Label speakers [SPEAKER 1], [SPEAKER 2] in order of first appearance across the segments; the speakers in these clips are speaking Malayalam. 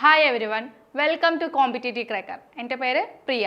[SPEAKER 1] Hi everyone welcome to competitive cracker എന്റെ പേര് പ്രിയ.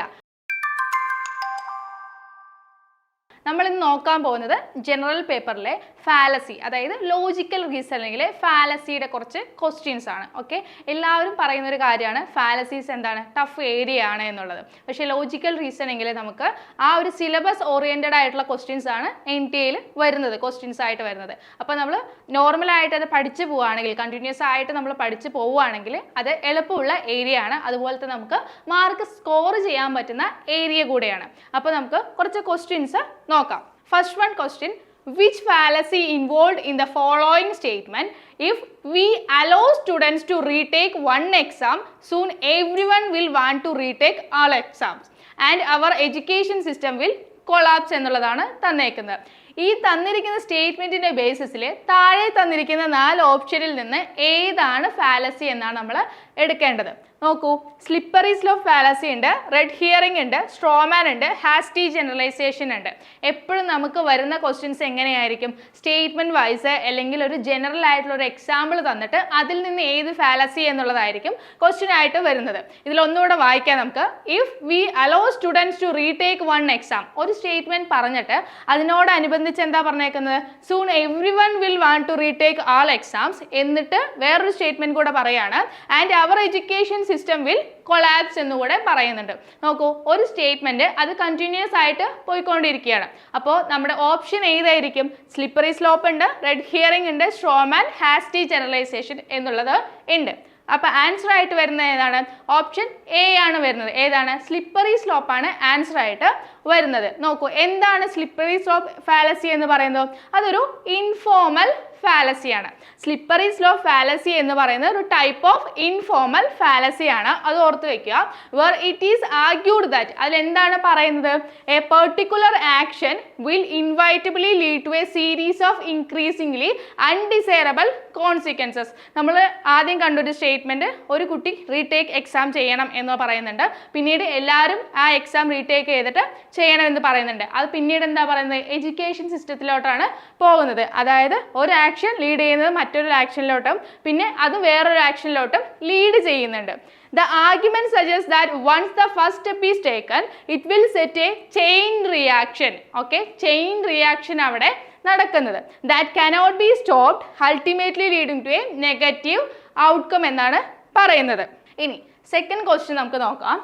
[SPEAKER 1] നമ്മൾ ഇന്ന് നോക്കാൻ പോകുന്നത് ജനറൽ പേപ്പറിലെ ഫാലസി അതായത് ലോജിക്കൽ റീസണിങ്ങിലെ ഫാലസിയുടെ കുറച്ച് ക്വസ്റ്റ്യൻസ് ആണ്. ഓക്കെ എല്ലാവരും പറയുന്ന ഒരു കാര്യമാണ് ഫാലസീസ് എന്താണ്? ടഫ് ഏരിയ ആണ് എന്നുള്ളത്. പക്ഷേ ലോജിക്കൽ റീസണിങ്ങിൽ നമുക്ക് ആ ഒരു സിലബസ് ഓറിയന്റഡ് ആയിട്ടുള്ള ക്വസ്റ്റ്യൻസ് ആണ് എൻ ടി എയിൽ വരുന്നത് ക്വസ്റ്റ്യൻസ് ആയിട്ട് വരുന്നത്. അപ്പോൾ നമ്മൾ നോർമലായിട്ട് അത് പഠിച്ചു പോവുകയാണെങ്കിൽ കണ്ടിന്യൂസ് ആയിട്ട് നമ്മൾ പഠിച്ചു പോവുകയാണെങ്കിൽ അത് എളുപ്പമുള്ള ഏരിയ ആണ്. അതുപോലെ തന്നെ നമുക്ക് മാർക്ക് സ്കോർ ചെയ്യാൻ പറ്റുന്ന ഏരിയ കൂടെയാണ്. അപ്പോൾ നമുക്ക് കുറച്ച് ക്വസ്റ്റ്യൻസ് നോക്കാം first one question which fallacy involved in the following statement if we allow students to retake one exam soon everyone will want to retake all exams and our education system will collapse എന്നുള്ളതാണ് തന്നേക്കുന്നത് ഈ തന്നിരിക്കുന്ന സ്റ്റേറ്റ്മെന്റിന്റെ ബേസിസിൽ താഴെ തന്നിരിക്കുന്ന നാല് ഓപ്ഷനിൽ നിന്ന് ഏതാണ് ഫാലസി എന്നാണ് നമ്മൾ എടുക്കേണ്ടത്. നോക്കൂ സ്ലിപ്പറി സ്ലോ ഫാലസി ഉണ്ട് റെഡ് ഹിയറിംഗ് ഉണ്ട് സ്ട്രോമാൻ ഉണ്ട് ഹാസ്റ്റി ജനറലൈസേഷൻ ഉണ്ട്. എപ്പോഴും നമുക്ക് വരുന്ന ക്വസ്റ്റ്യൻസ് എങ്ങനെയായിരിക്കും? സ്റ്റേറ്റ്മെന്റ് വൈസ് അല്ലെങ്കിൽ ഒരു ജനറൽ ആയിട്ടുള്ള ഒരു എക്സാമ്പിൾ തന്നിട്ട് അതിൽ നിന്ന് ഏത് ഫാലസി എന്നുള്ളതായിരിക്കും ക്വസ്റ്റ്യൻ ആയിട്ട് വരുന്നത്. ഇതിൽ ഒന്നുകൂടെ വായിക്കാം നമുക്ക്. If we allow students to retake one exam ഒരു സ്റ്റേറ്റ്മെന്റ് പറഞ്ഞിട്ട് അതിനോടനുബന്ധിച്ച് എന്താ പറഞ്ഞേക്കുന്നത്? Soon everyone will want to retake all exams എന്നിട്ട് വേറൊരു സ്റ്റേറ്റ്മെന്റ് കൂടെ പറയാണ്. And our education system will collapse എന്നുകൂടെ പറയുന്നുണ്ട്. നോക്കൂ ഒരു സ്റ്റേറ്റ്മെന്റ് അത് കണ്ടിന്യൂസ് ആയിട്ട് പോയിക്കൊണ്ടിരിക്കുകയാണ്. അപ്പോൾ നമ്മുടെ ഓപ്ഷൻ ഏതായിരിക്കും? സ്ലിപ്പറി സ്ലോപ്പ് ഉണ്ട് റെഡ് ഹിയറിംഗ് ഉണ്ട് സ്ട്രോമാൻ ഹാസ്റ്റി ജനറലൈസേഷൻ എന്നുള്ളത് ഉണ്ട്. അപ്പൊ ആൻസർ ആയിട്ട് വരുന്നത് ഏതാണ്? ഓപ്ഷൻ എ ആണ് വരുന്നത്. ഏതാണ്? സ്ലിപ്പറി സ്ലോപ്പ് ആണ് ആൻസർ ആയിട്ട് വരുന്നത്. നോക്കൂ എന്താണ് സ്ലിപ്പറി സ്ലോപ്പ് ഫാലസി എന്ന് പറയുന്നത്? അതൊരു ഇൻഫോർമൽ ഫാലസിയാണ് സ്ലിപ്പറി സ്ലോ ഫാലസി എന്ന് പറയുന്നത് ഒരു ടൈപ്പ് ഓഫ് ഇൻഫോർമൽ ഫാലസി ആണ്. അത് ഓർത്ത് വെക്കുക. Where it is argued that അതിൽ എന്താണ് പറയുന്നത്? A particular action will inevitably lead to a series of increasingly undesirable consequences നമ്മൾ ആദ്യം കണ്ടൊരു സ്റ്റേറ്റ്മെന്റ് ഒരു കുട്ടി റീടേക്ക് എക്സാം ചെയ്യണം എന്ന് പറയുന്നുണ്ട്. പിന്നീട് എല്ലാവരും ആ എക്സാം റീടേക്ക് ചെയ്തിട്ട് ചെയ്യണമെന്ന് പറയുന്നുണ്ട്. അത് പിന്നീട് എന്താ പറയുന്നത്? എഡ്യൂക്കേഷൻ സിസ്റ്റത്തിലോട്ടാണ് പോകുന്നത്. അതായത് ഒരു ആക്ഷൻ ലീഡ് ചെയ്യുന്നത് മറ്റൊരു ആക്ഷനിലോട്ടും പിന്നെ അത് വേറൊരു ആക്ഷനിലോട്ടും ലീഡ് ചെയ്യുന്നുണ്ട്. The argument suggest that once the first step is taken it will set a chain reaction okay chain reaction അവിടെ നടക്കുന്നത്. That cannot be stopped ultimately leading to a negative outcome എന്നാണ് പറയുന്നത്. ഇനി സെക്കൻഡ് ക്വസ്റ്റ്യൻ നമുക്ക് നോക്കാം.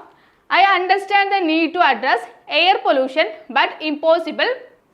[SPEAKER 1] I understand the need to address air pollution but impossible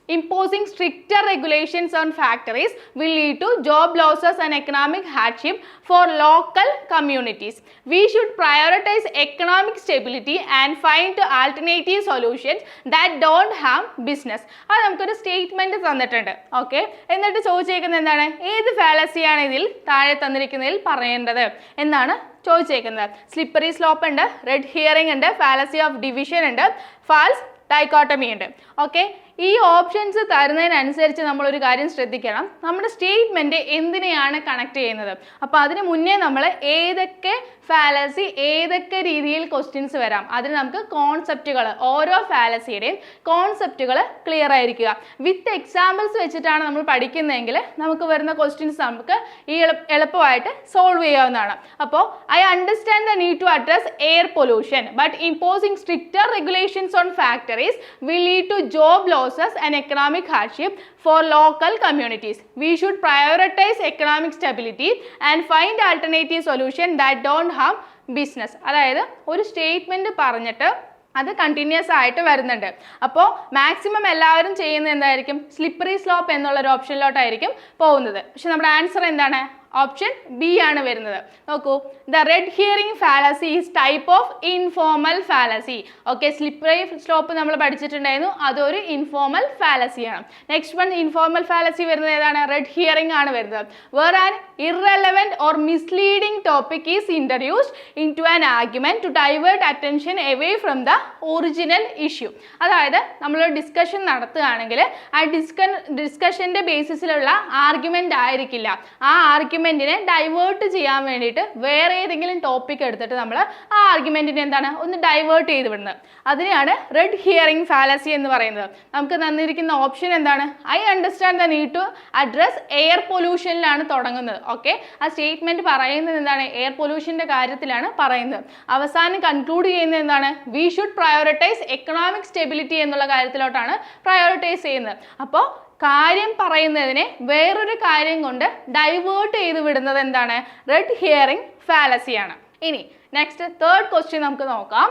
[SPEAKER 1] imposing stricter regulations on factories will lead to job losses and economic hardship for local communities. We should prioritize economic stability and find alternative solutions that don't harm business. അത് നമുക്കൊരു സ്റ്റേറ്റ്മെന്റ് തന്നിട്ടുണ്ട് ഓക്കെ എന്നിട്ട് ചോദിച്ചേക്കുന്നത് എന്താണ് ഏത് ഫാലസിയാണ് ഇതിൽ താഴെ തന്നിരിക്കുന്നതിൽ പറയേണ്ടത് എന്നാണ് ചോദിച്ചേക്കുന്നത് സ്ലിപ്പറി സ്ലോപ്പ് ഉണ്ട് റെഡ് ഹിയറിംഗ് ഉണ്ട് ഫാലസി ഓഫ് ഡിവിഷൻ ഉണ്ട് ഫാൾസ് ഡൈക്കോട്ടമി ഉണ്ട് ഓക്കെ ഈ ഓപ്ഷൻസ് തരുന്നതിനനുസരിച്ച് ഒരു കാര്യം ശ്രദ്ധിക്കണം. നമ്മുടെ സ്റ്റേറ്റ്മെന്റ് എന്തിനെയാണ് കണക്ട് ചെയ്യുന്നത്? അപ്പോൾ അതിന് മുന്നേ നമ്മൾ ഏതൊക്കെ ഫാലസി ഏതൊക്കെ രീതിയിൽ ക്വസ്റ്റ്യൻസ് വരാം. അതിന് നമുക്ക് കോൺസെപ്റ്റുകൾ ഓരോ ഫാലസിയുടെയും കോൺസെപ്റ്റുകൾ ക്ലിയർ ആയിരിക്കുക. വിത്ത് എക്സാമ്പിൾസ് വെച്ചിട്ടാണ് നമ്മൾ പഠിക്കുന്നതെങ്കിൽ നമുക്ക് വരുന്ന ക്വസ്റ്റ്യൻസ് നമുക്ക് ഈ എളുപ്പമായിട്ട് സോൾവ് ചെയ്യാവുന്നതാണ്. അപ്പോൾ I understand the need to address air pollution but imposing stricter regulations on factories will lead to job job losses and economic hardship for local communities. We should prioritize economic stability and find alternative solution that don't harm business. അതായത് ഒരു സ്റ്റേറ്റ്മെന്റ് പറഞ്ഞിട്ട് അത് കണ്ടിന്യൂസ് ആയിട്ട് വരുന്നുണ്ട് അപ്പോൾ മാക്സിമം എല്ലാവരും ചെയ്യുന്നത് എന്തായിരിക്കും സ്ലിപ്പറി സ്ലോപ്പ് എന്നുള്ള ഒരു ഓപ്ഷനിലോട്ടായിരിക്കും പോകുന്നത് പക്ഷെ നമ്മുടെ ആൻസർ എന്താണ് ഓപ്ഷൻ ബി ആണ് വരുന്നത്. നോക്കൂ the red herring fallacy is type of informal fallacy okay slippery stop നമ്മൾ പഠിച്ചിട്ടുണ്ടായിരുന്നു അതൊരു ഇൻഫോർമൽ ഫാലസിയാണ് നെക്സ്റ്റ് വൺ ഇൻഫോർമൽ ഫാലസി വരുന്നത് ഏതാണ്? റെഡ് ഹിയറിംഗ് ആണ് വരുന്നത്. Where an irrelevant or misleading topic is introduced in to an argument to divert attention away from the original issue അതായത് നമ്മൾ ഡിസ്കഷൻ നടത്തുകയാണെങ്കിൽ ആ ഡിസ്ക ഡിസ്കഷന്റെ ബേസിസിലുള്ള ആർഗ്യുമെന്റ് ആയിരിക്കില്ല. ആ ആർഗ്യുമെന്റ് ആർഗ്യുമെന്റിനെ ഡൈവേർട്ട് ചെയ്യാൻ വേണ്ടിയിട്ട് വേറെ ഏതെങ്കിലും ടോപ്പിക് എടുത്തിട്ട് നമ്മൾ ആ ആർഗ്യുമെന്റിനെ എന്താണ് ഒന്ന് ഡൈവേർട്ട് ചെയ്ത് വിടുന്നത് അതിനെയാണ് റെഡ് ഹിയറിംഗ് ഫാലസി എന്ന് പറയുന്നത്. നമുക്ക് തന്നിരിക്കുന്ന ഓപ്ഷൻ എന്താണ്? I understand the need to address air പൊല്യൂഷനിലാണ് തുടങ്ങുന്നത്. ഓക്കെ ആ സ്റ്റേറ്റ്മെന്റ് പറയുന്നത് എന്താണ്? എയർ പൊല്യൂഷന്റെ കാര്യത്തിലാണ് പറയുന്നത്. അവസാനം കൺക്ലൂഡ് ചെയ്യുന്നത് എന്താണ്? We should prioritise economic stability എന്നുള്ള കാര്യത്തിലോട്ടാണ് പ്രയോറിറ്റൈസ് ചെയ്യുന്നത്. അപ്പോൾ കാര്യം പറയുന്നതിനെ വേറൊരു കാര്യം കൊണ്ട് ഡൈവേർട്ട് ചെയ്ത് വിടുന്നത് എന്താണ്? റെഡ് ഹിയറിംഗ് ഫാലസിയാണ് ഇനി നെക്സ്റ്റ് തേർഡ് ക്വസ്റ്റ്യൻ നമുക്ക് നോക്കാം.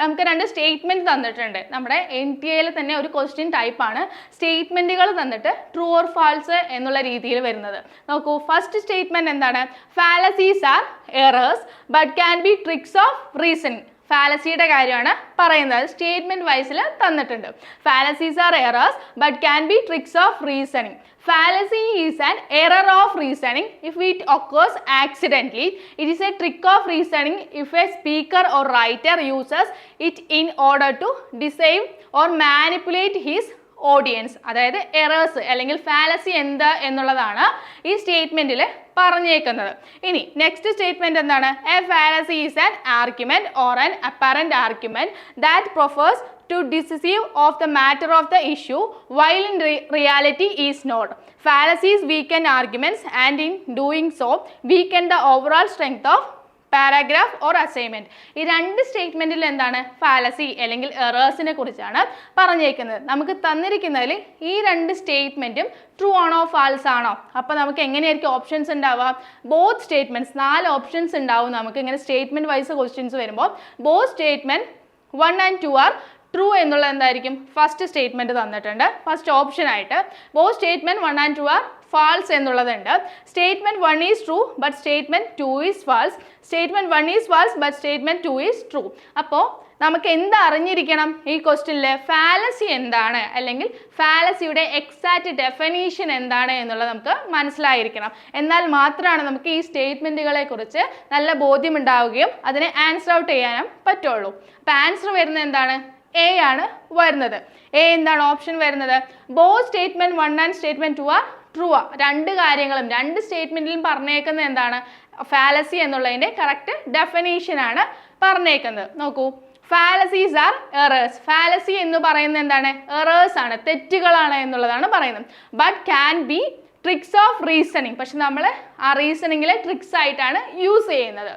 [SPEAKER 1] നമുക്ക് രണ്ട് സ്റ്റേറ്റ്മെന്റ് തന്നിട്ടുണ്ട്. നമ്മുടെ എൻ ടി എയിൽ തന്നെ ഒരു ക്വസ്റ്റ്യൻ ടൈപ്പാണ് സ്റ്റേറ്റ്മെന്റുകൾ തന്നിട്ട് ട്രൂ ഓർ ഫാൾസ് എന്നുള്ള രീതിയിൽ വരുന്നത്. നോക്കൂ ഫസ്റ്റ് സ്റ്റേറ്റ്മെന്റ് എന്താണ്? Fallacies are errors but can be tricks of reasoning ഫാലസിയുടെ കാര്യമാണ് പറയുന്നത് സ്റ്റേറ്റ്മെന്റ് വൈസിൽ തന്നിട്ടുണ്ട് fallacies are errors but can be tricks of reasoning fallacy is an error of reasoning if it occurs accidentally it is a trick of reasoning if a speaker or writer uses it in order to deceive or manipulate his audience അതായത് എറേഴ്സ് അല്ലെങ്കിൽ ഫാലസി എന്ത് എന്നുള്ളതാണ് ഈ സ്റ്റേറ്റ്മെന്റിൽ പറഞ്ഞേക്കുന്നത്. ഇനി നെക്സ്റ്റ് സ്റ്റേറ്റ്മെന്റ് എന്താണ്? A fallacy is an argument or an apparent argument that professes to decisive of the matter of the issue while in reality is not fallacies weaken arguments and in doing so weaken the overall strength of paragraph or assignment ഈ രണ്ട് സ്റ്റേറ്റ്മെന്റിൽ എന്താണ്? ഫാലസി അല്ലെങ്കിൽ എറേഴ്സിനെ കുറിച്ചാണ് പറഞ്ഞേക്കുന്നത്. നമുക്ക് തന്നിരിക്കുന്നതിൽ ഈ രണ്ട് സ്റ്റേറ്റ്മെന്റും ട്രൂ ആണോ ഫാൾസ് ആണോ? അപ്പോൾ നമുക്ക് എങ്ങനെയായിരിക്കും ഓപ്ഷൻസ് ഉണ്ടാവുക? ബോത്ത് സ്റ്റേറ്റ്മെന്റ്സ് നാല് ഓപ്ഷൻസ് ഉണ്ടാവും നമുക്ക്. ഇങ്ങനെ സ്റ്റേറ്റ്മെന്റ് വൈസ് ക്വസ്റ്റ്യൻസ് വരുമ്പോൾ both statement one and two are true എന്നുള്ളത് എന്തായിരിക്കും? ഫസ്റ്റ് സ്റ്റേറ്റ്മെന്റ് തന്നിട്ടുണ്ട്. ഫസ്റ്റ് ഓപ്ഷൻ ആയിട്ട് both statement one and two are false എന്നുള്ളതുണ്ട്. Statement one is true but statement two is false statement one is false but statement two is true അപ്പോൾ നമുക്ക് എന്ത് അറിഞ്ഞിരിക്കണം ഈ ക്വസ്റ്റ്യനിൽ ഫാലസി എന്താണ്? അല്ലെങ്കിൽ ഫാലസിയുടെ എക്സാക്റ്റ് ഡെഫിനീഷൻ എന്താണ് എന്നുള്ളത് നമുക്ക് മനസ്സിലായിരിക്കണം. എന്നാൽ മാത്രമാണ് നമുക്ക് ഈ സ്റ്റേറ്റ്മെന്റുകളെ കുറിച്ച് നല്ല ബോധ്യമുണ്ടാവുകയും അതിനെ ആൻസർ ഔട്ട് ചെയ്യാനും പറ്റുള്ളൂ. അപ്പോൾ ആൻസർ വരുന്നത് എന്താണ്? എ ആണ് വരുന്നത്. എ എന്താണ് ഓപ്ഷൻ വരുന്നത്? Both statement one and statement two are true ആ. രണ്ട് കാര്യങ്ങളും രണ്ട് സ്റ്റേറ്റ്മെന്റിലും പറഞ്ഞേക്കുന്നത് എന്താണ്? ഫാലസി എന്നുള്ളതിന്റെ കറക്റ്റ് ഡെഫിനേഷൻ ആണ് പറഞ്ഞേക്കുന്നത്. നോക്കൂ. ഫാലസീസ് ആർ എറേഴ്സ് ഫാലസി എന്ന് പറയുന്നത് എന്താണ്? എറേഴ്സ് ആണ് തെറ്റുകളാണ് എന്നുള്ളതാണ് പറയുന്നത്. But can be tricks of reasoning പക്ഷെ നമ്മൾ ആ റീസണിങ്ങിലെ ട്രിക്സ് ആയിട്ടാണ് യൂസ് ചെയ്യുന്നത്.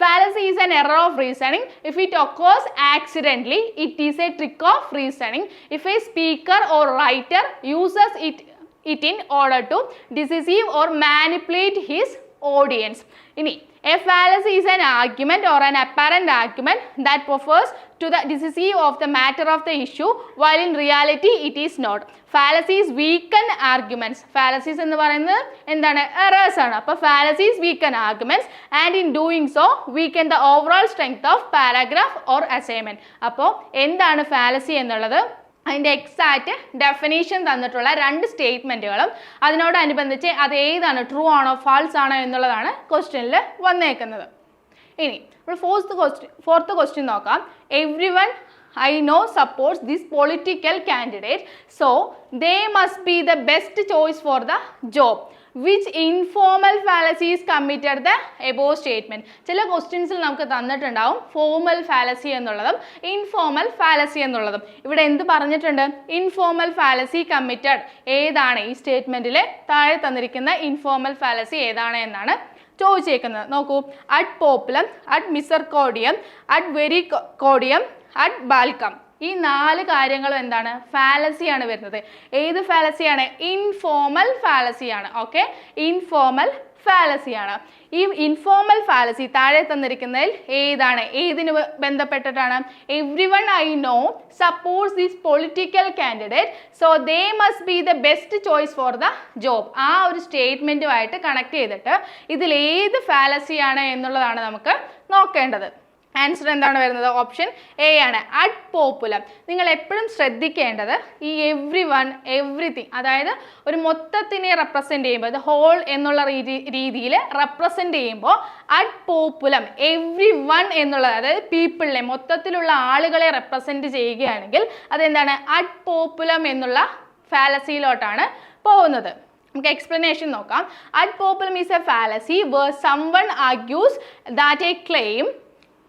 [SPEAKER 1] Fallacy is an error of reasoning if it occurs accidentally it is a trick of reasoning if a speaker or writer uses it, it in order to deceive or manipulate his audience. ഇനി a fallacy is an argument or an apparent argument that refers to the deceive of the matter of the issue while in reality it is not. Fallacies weaken arguments. Fallacies എന്ന് പറയുന്നത് എന്താണ് errors ആണ് അപ്പോൾ fallacies weaken arguments and in doing so weaken the overall strength of paragraph or assignment. അപ്പോൾ എന്താണ് fallacy എന്നുള്ളത് അതിന്റെ എക്സാക്റ്റ് ഡെഫിനേഷൻ തന്നിട്ടുള്ള രണ്ട് സ്റ്റേറ്റ്മെന്റുകളും അതിനോടനുബന്ധിച്ച് അത് ഏതാണ് ട്രൂ ആണോ ഫാൾസ് ആണോ എന്നുള്ളതാണ് ക്വസ്റ്റ്യനിൽ വന്നേക്കുന്നത്. ഇനി നമ്മൾ ഫോർത്ത് ക്വസ്റ്റ്യൻ ഫോർത്ത് ക്വസ്റ്റ്യൻ നോക്കാം. Everyone I know supports this political candidate so they must be the best choice for the job which informal fallacies committed the above statement ചില ക്വസ്റ്റ്യൻസിൽ നമുക്ക് തന്നിട്ടുണ്ടാവും ഫോമൽ ഫാലസി എന്നുള്ളതും ഇൻഫോമൽ ഫാലസി എന്നുള്ളതും. ഇവിടെ എന്ത് പറഞ്ഞിട്ടുണ്ട്? ഇൻഫോമൽ ഫാലസി കമ്മിറ്റഡ് ഏതാണ്? ഈ സ്റ്റേറ്റ്മെന്റിൽ താഴെ തന്നിരിക്കുന്ന ഇൻഫോമൽ ഫാലസി ഏതാണ് എന്നാണ് ചോദിച്ചേക്കുന്നത്. നോക്കൂ. Ad populum ad misericordiam ad verecundiam ad baculum ഈ നാല് കാര്യങ്ങളും എന്താണ്? ഫാലസിയാണ് വരുന്നത്. ഏത് ഫാലസിയാണ് ഇൻഫോർമൽ ഫാലസിയാണ് ഓക്കെ ഇൻഫോർമൽ ഫാലസിയാണ് ഈ ഇൻഫോർമൽ ഫാലസി താഴെ തന്നിരിക്കുന്നതിൽ ഏതാണ്? ഏതിന് ബന്ധപ്പെട്ടിട്ടാണ്? Everyone I know supports these political candidate so they must be the best choice for the job ആ ഒരു സ്റ്റേറ്റ്മെന്റുമായിട്ട് കണക്ട് ചെയ്തിട്ട് ഇതിൽ ഏത് ഫാലസിയാണ് എന്നുള്ളതാണ് നമുക്ക് നോക്കേണ്ടത്. ആൻസർ എന്താണ് വരുന്നത്? ഓപ്ഷൻ എ ആണ്. അഡ് പോപ്പുലർ നിങ്ങൾ എപ്പോഴും ശ്രദ്ധിക്കേണ്ടത് ഈ എവ്രി വൺ എവ്രിതിങ് അതായത് ഒരു മൊത്തത്തിനെ റെപ്രസെന്റ് ചെയ്യുമ്പോൾ ഇത് ഹോൾ എന്നുള്ള രീതി രീതിയിൽ റെപ്രസെന്റ് ചെയ്യുമ്പോൾ അഡ് പോപ്പുലം എവ്രി വൺ എന്നുള്ളത് അതായത് പീപ്പിളിനെ മൊത്തത്തിലുള്ള ആളുകളെ റെപ്രസെന്റ് ചെയ്യുകയാണെങ്കിൽ അതെന്താണ്? അഡ് പോപ്പുലം എന്നുള്ള ഫാലസിയിലോട്ടാണ് പോകുന്നത്. നമുക്ക് എക്സ്പ്ലനേഷൻ നോക്കാം. Ad populum is a fallacy where someone argues that a claim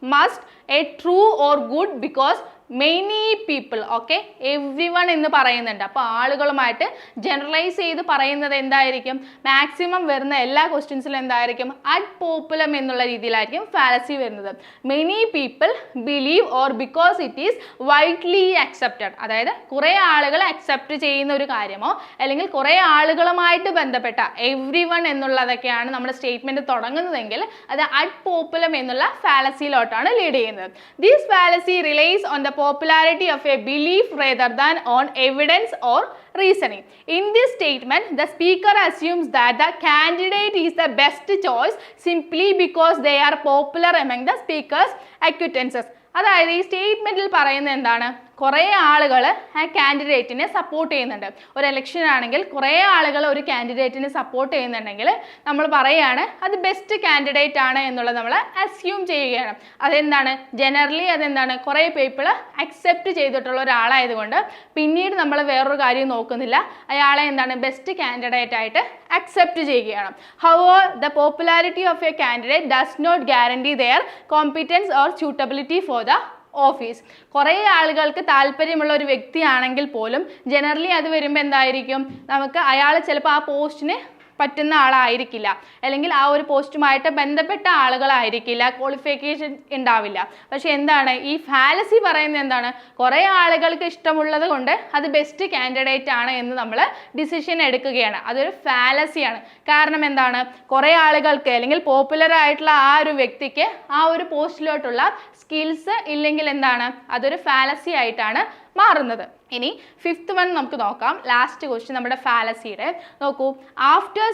[SPEAKER 1] must a true or good because many people okay everyone എന്ന് പറയുന്നുണ്ട്. അപ്പോൾ ആളുകളുമായിട്ട് ജനറലൈസ് ചെയ്ത് പറയുന്നത് എന്തായിരിക്കും? മാക്സിമം വരുന്ന എല്ലാ ക്വസ്റ്റ്യൻസിലും എന്തായിരിക്കും? അഡ് പോപ്പുലം എന്നുള്ള രീതിയിലായിരിക്കും ഫാലസി വരുന്നത്. Many people believe or because it is widely accepted അതായത് കുറേ ആളുകൾ അക്സെപ്റ്റ് ചെയ്യുന്ന ഒരു കാര്യമോ അല്ലെങ്കിൽ കുറേ ആളുകളുമായിട്ട് ബന്ധപ്പെട്ട എവ്രി വൺ എന്നുള്ളതൊക്കെയാണ് നമ്മുടെ സ്റ്റേറ്റ്മെന്റ് തുടങ്ങുന്നതെങ്കിൽ അത് അഡ് പോപ്പുലം എന്നുള്ള ഫാലസിയിലോട്ടാണ് ലീഡ് ചെയ്യുന്നത്. These fallacy relies on the popularity of a belief rather than on evidence or reasoning. In this statement, the speaker assumes that the candidate is the best choice simply because they are popular among the speaker's acquaintances. അതായത് ഈ സ്റ്റേറ്റ്മെന്റിൽ പറയുന്നത് എന്താണ് കുറേ ആളുകൾ ആ കാൻഡിഡേറ്റിനെ സപ്പോർട്ട് ചെയ്യുന്നുണ്ട്. ഒരു ഇലക്ഷൻ ആണെങ്കിൽ കുറേ ആളുകൾ ഒരു കാൻഡിഡേറ്റിനെ സപ്പോർട്ട് ചെയ്യുന്നുണ്ടെങ്കിൽ നമ്മൾ പറയുകയാണ് അത് ബെസ്റ്റ് കാൻഡിഡേറ്റ് ആണ് എന്നുള്ളത് നമ്മൾ അസ്യൂം ചെയ്യുകയാണ്. അതെന്താണ്? ജനറലി അതെന്താണ്? കുറേ പീപ്പിൾ അക്സെപ്റ്റ് ചെയ്തിട്ടുള്ള ഒരാളായതുകൊണ്ട് പിന്നീട് നമ്മൾ വേറൊരു കാര്യം നോക്കുന്നില്ല. അയാളെ എന്താണ്? ബെസ്റ്റ് കാൻഡിഡേറ്റ് ആയിട്ട് അക്സെപ്റ്റ് ചെയ്യുകയാണ്. How the popularity of a candidate does not guarantee their competence or suitability for the office കുറേ ആളുകൾക്ക് താല്പര്യമുള്ള ഒരു വ്യക്തിയാണെങ്കിൽ പോലും ജനറലി അത് വരുമ്പോൾ എന്തായിരിക്കും? നമുക്ക് അയാൾ ചിലപ്പോൾ ആ പോസ്റ്റിന് പറ്റുന്ന ആളായിരിക്കില്ല. അല്ലെങ്കിൽ ആ ഒരു പോസ്റ്റുമായിട്ട് ബന്ധപ്പെട്ട ആളുകളായിരിക്കില്ല. ക്വാളിഫിക്കേഷൻ ഉണ്ടാവില്ല. പക്ഷെ എന്താണ്? ഈ ഫാലസി പറയുന്നത് എന്താണ്? കുറേ ആളുകൾക്ക് ഇഷ്ടമുള്ളത് കൊണ്ട് അത് ബെസ്റ്റ് കാൻഡിഡേറ്റ് ആണ് എന്ന് നമ്മൾ ഡിസിഷൻ എടുക്കുകയാണ്. അതൊരു ഫാലസിയാണ് കാരണം എന്താണ്? കുറേ ആളുകൾക്ക് അല്ലെങ്കിൽ പോപ്പുലർ ആയിട്ടുള്ള ആ ഒരു വ്യക്തിക്ക് ആ ഒരു പോസ്റ്റിലോട്ടുള്ള സ്കിൽസ് ഇല്ലെങ്കിൽ എന്താണ്? അതൊരു ഫാലസി ആയിട്ടാണ് മാറുന്നത്. ഇനി ഫിഫ്ത്ത് വൺ നമുക്ക് നോക്കാം. ലാസ്റ്റ് ക്വസ്റ്റ്യൻ നമ്മുടെ ഫാലസിയുടെ നോക്കൂ after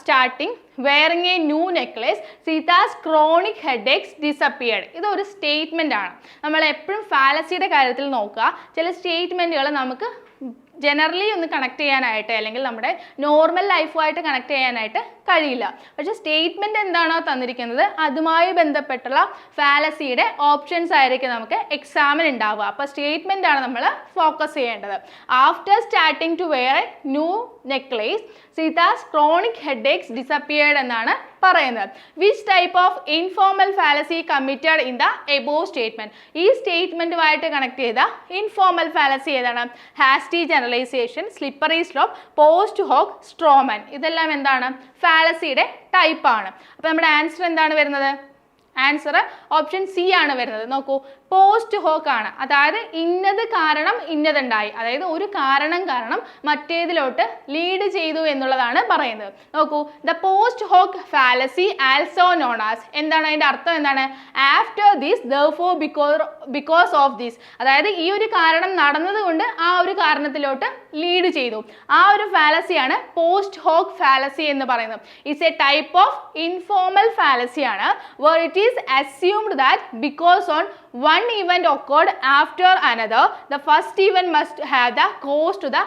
[SPEAKER 1] starting wearing a new necklace Sita's chronic head disappeared ഇത് ഒരു സ്റ്റേറ്റ്മെന്റ് ആണ്. നമ്മൾ എപ്പോഴും ഫാലസിയുടെ കാര്യത്തിൽ നോക്കുക. ചില സ്റ്റേറ്റ്മെന്റുകൾ നമുക്ക് ജനറലി ഒന്ന് കണക്ട് ചെയ്യാനായിട്ട് അല്ലെങ്കിൽ നമ്മുടെ നോർമൽ ലൈഫുമായിട്ട് കണക്ട് ചെയ്യാനായിട്ട് കഴിയില്ല. പക്ഷെ സ്റ്റേറ്റ്മെന്റ് എന്താണോ തന്നിരിക്കുന്നത് അതുമായി ബന്ധപ്പെട്ടുള്ള ഫാലസിയുടെ ഓപ്ഷൻസ് ആയിരിക്കും നമുക്ക് എക്സാമിന് ഉണ്ടാവുക. അപ്പോൾ സ്റ്റേറ്റ്മെന്റ് ആണ് നമ്മൾ ഫോക്കസ് ചെയ്യേണ്ടത്. After starting to wear a new necklace Sita's chronic head ache disappeared എന്നാണ് പറയുന്നത്. Which type of informal fallacy committed in the above statement ഈ സ്റ്റേറ്റ്മെന്റുമായിട്ട് കണക്ട് ചെയ്ത ഇൻഫോർമൽ ഫാലസി ഏതാണ്? Hasty generalisation slippery slope post hoc strawman ഇതെല്ലാം എന്താണ്? ഫാലസിയുടെ ടൈപ്പാണ് അപ്പോൾ നമ്മുടെ ആൻസർ എന്താണ് വരുന്നത്? ആൻസർ ഓപ്ഷൻ സി ആണ് വരുന്നത്. നോക്കൂ. പോസ്റ്റ് ഹോക്ക് ആണ്. അതായത് ഇന്നത് കാരണം ഇന്നതുണ്ടായി. അതായത് ഒരു കാരണം കാരണം മറ്റേതിലോട്ട് ലീഡ് ചെയ്തു എന്നുള്ളതാണ് പറയുന്നത്. നോക്കൂ the post hoc fallacy also known as എന്താണ്? അതിന്റെ അർത്ഥം എന്താണ്? After this though because because of this അതായത് ഈ ഒരു കാരണം നടന്നതുകൊണ്ട് ആ ഒരു കാരണത്തിലോട്ട് ലീഡ് ചെയ്തു. ആ ഒരു ഫാലസിയാണ് പോസ്റ്റ് ഹോക്ക് ഫാലസി എന്ന് പറയുന്നത്. It's a type of informal ഫാലസിയാണ് where it is assumed that because on one event occurred after another the first event must have the cause to the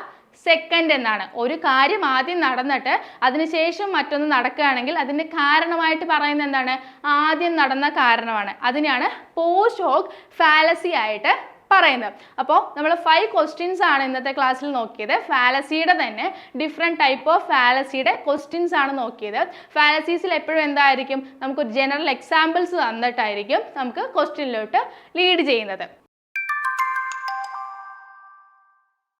[SPEAKER 1] second എന്നാണ്. ഒരു കാര്യം ആദ്യം നടന്നിട്ട് അതിനുശേഷം മറ്റൊന്ന് നടക്കുകയാണെങ്കിൽ അതിന്റെ കാരണമായിട്ട് പറയുന്നത് എന്താണ്? ആദ്യം നടന്ന കാരണമാണ്. അതിനെയാണ് പോസ്റ്റ് ഹോക്ക് ഫാലസി ആയിട്ട് പറയുന്നത്. അപ്പോൾ നമ്മൾ ഫൈവ് ക്വസ്റ്റ്യൻസ് ആണ് ഇന്നത്തെ ക്ലാസ്സിൽ നോക്കിയത്. ഫാലസിയുടെ തന്നെ ഡിഫറെന്റ് ടൈപ്പ് ഓഫ് ഫാലസിയുടെ ക്വസ്റ്റ്യൻസ് ആണ് നോക്കിയത്. ഫാലസീസിൽ എപ്പോഴും എന്തായിരിക്കും? നമുക്ക് ജനറൽ എക്സാമ്പിൾസ് തന്നിട്ടായിരിക്കും നമുക്ക് ക്വസ്റ്റ്യനിലോട്ട് ലീഡ് ചെയ്യുന്നത്.